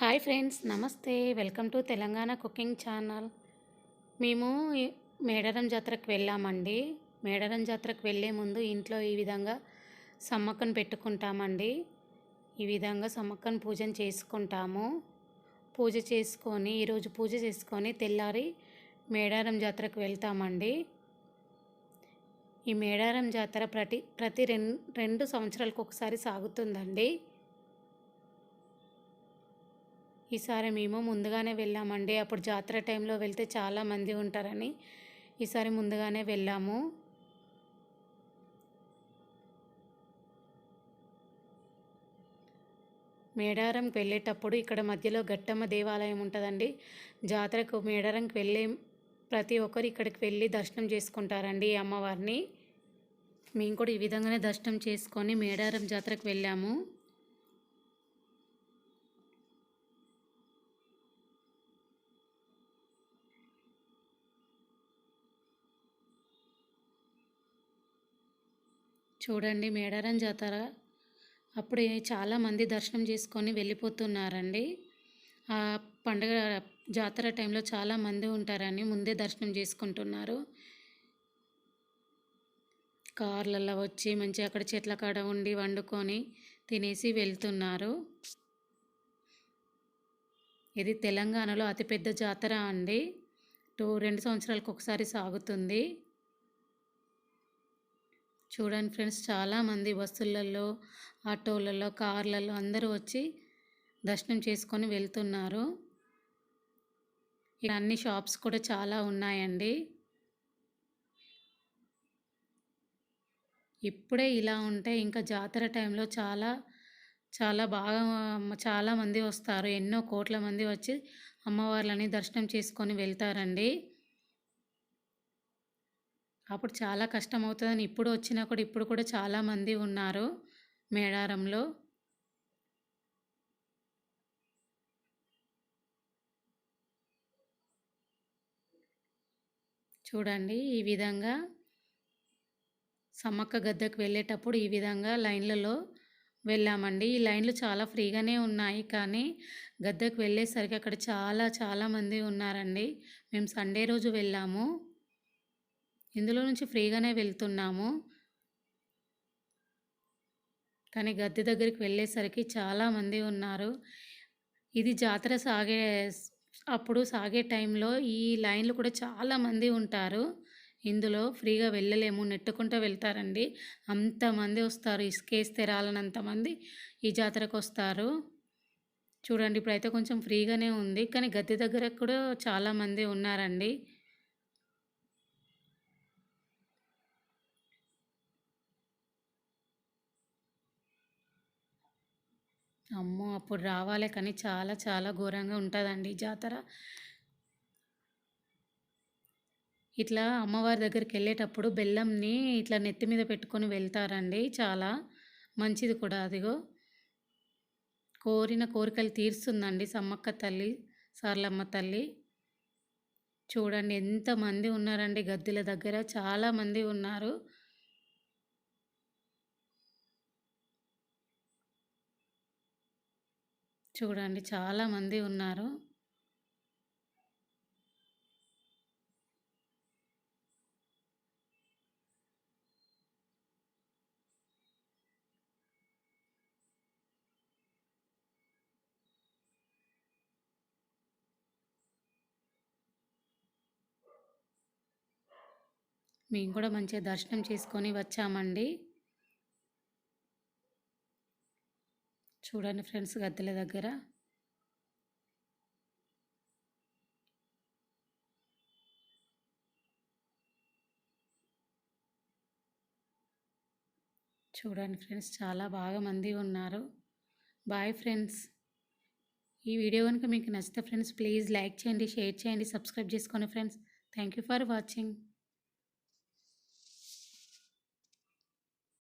Hi friends నమస్తే. Welcome to Telangana cooking channel. మేము మేడారం జాతరకు వెళ్ళామండి. మేడారం జాతరకు వెళ్ళే ముందు ఇంట్లో ఈ విధంగా సమ్మక్కను పెట్టుకుంటామండి. ఈ విధంగా సమ్మక్కను పూజను చేసుకుంటాము. పూజ చేసుకొని ఈరోజు పూజ చేసుకొని తెల్లారి మేడారం జాతరకు వెళ్తామండి. ఈ మేడారం జాతర ప్రతి ప్రతి రెండు రెండు సంవత్సరాలకు ఒకసారి సాగుతుందండి. ఈసారి మేము ముందుగానే వెళ్ళామండి. అప్పుడు జాతర టైంలో వెళ్తే చాలా మంది ఉంటారని. ఈసారి ముందుగానే వెళ్ళాము. మేడారంకి వెళ్ళేటప్పుడు ఇక్కడ మధ్యలో గట్టమ్మ దేవాలయం ఉంటుందండి. జాతరకు మేడారంకి వెళ్ళే ప్రతి ఒక్కరు ఇక్కడికి వెళ్ళి దర్శనం చేసుకుంటారండి ఈ అమ్మవారిని. మేము కూడా ఈ విధంగానే దర్శనం చేసుకొని మేడారం జాతరకు వెళ్ళాము. చూడండి మేడారం జాతర. అప్పుడు చాలామంది దర్శనం చేసుకొని వెళ్ళిపోతున్నారండి. ఆ పండుగ జాతర టైంలో చాలా మంది ఉంటారని ముందే దర్శనం చేసుకుంటున్నారు. కార్లలో వచ్చి మంచి అక్కడ చెట్ల కాడ ఉండి వండుకొని తినేసి వెళ్తున్నారు. ఇది తెలంగాణలో అతిపెద్ద జాతర అండి. టూ రెండు సంవత్సరాలకు ఒకసారి సాగుతుంది. చూడండి ఫ్రెండ్స్ చాలామంది బస్సులలో ఆటోలలో కార్లలో అందరూ వచ్చి దర్శనం చేసుకొని వెళ్తున్నారు. ఇక్కడ అన్ని షాప్స్ కూడా చాలా ఉన్నాయండి. ఇప్పుడే ఇలా ఉంటే ఇంకా జాతర టైంలో చాలా చాలా బాగా చాలామంది వస్తారు. ఎన్నో కోట్ల మంది వచ్చి అమ్మవార్లని దర్శనం చేసుకొని వెళ్తారండి. అప్పుడు చాలా కష్టం అవుతుందని ఇప్పుడు వచ్చినా కూడా ఇప్పుడు కూడా చాలా మంది ఉన్నారు మేడారంలో. చూడండి ఈ విధంగా సమ్మక్క గద్దకు వెళ్ళేటప్పుడు ఈ విధంగా లైన్లలో వెళ్ళామండి. ఈ లైన్లు చాలా ఫ్రీగానే ఉన్నాయి కానీ గద్దకు వెళ్ళేసరికి అక్కడ చాలా చాలామంది ఉన్నారండి. మేము సండే రోజు వెళ్ళాము. ఇందులో నుంచి ఫ్రీగానే వెళ్తున్నాము. కానీ గద్దె దగ్గరికి వెళ్ళేసరికి చాలామంది ఉన్నారు. ఇది జాతర సాగే అప్పుడు సాగే టైంలో ఈ లైన్లు కూడా చాలామంది ఉంటారు. ఇందులో ఫ్రీగా వెళ్ళలేము నెట్టుకుంటూ వెళ్తారండి. అంతమంది వస్తారు ఇసుకేస్తే రాలనంతమంది ఈ జాతరకు వస్తారు. చూడండి ఇప్పుడైతే కొంచెం ఫ్రీగానే ఉంది. కానీ గద్దె దగ్గర కూడా చాలామంది ఉన్నారండి. అమ్మో! అప్పుడు రావాలి కానీ చాలా చాలా ఘోరంగా ఉంటుందండి జాతర. ఇట్లా అమ్మవారి దగ్గరికి వెళ్ళేటప్పుడు బెల్లంని ఇట్లా నెత్తి మీద పెట్టుకొని వెళ్తారండి చాలా. మంచిది కూడా అదిగో. కోరిన కోరికలు తీరుస్తుందండి సమ్మక్క తల్లి సార్లమ్మ తల్లి. చూడండి ఎంతమంది ఉన్నారండి గద్దెల దగ్గర. చాలామంది ఉన్నారు. చూడండి చాలామంది ఉన్నారు. మేము కూడా మంచిగా దర్శనం చేసుకొని వచ్చామండి. చూడండి ఫ్రెండ్స్ గద్దెల దగ్గర. చూడండి ఫ్రెండ్స్ చాలా బాగా మంది ఉన్నారు. Bye friends. ఈ వీడియో కనుక మీకు నచ్చితే ఫ్రెండ్స్ ప్లీజ్ లైక్ చేయండి షేర్ చేయండి సబ్స్క్రైబ్ చేసుకోండి friends. Thank you for watching.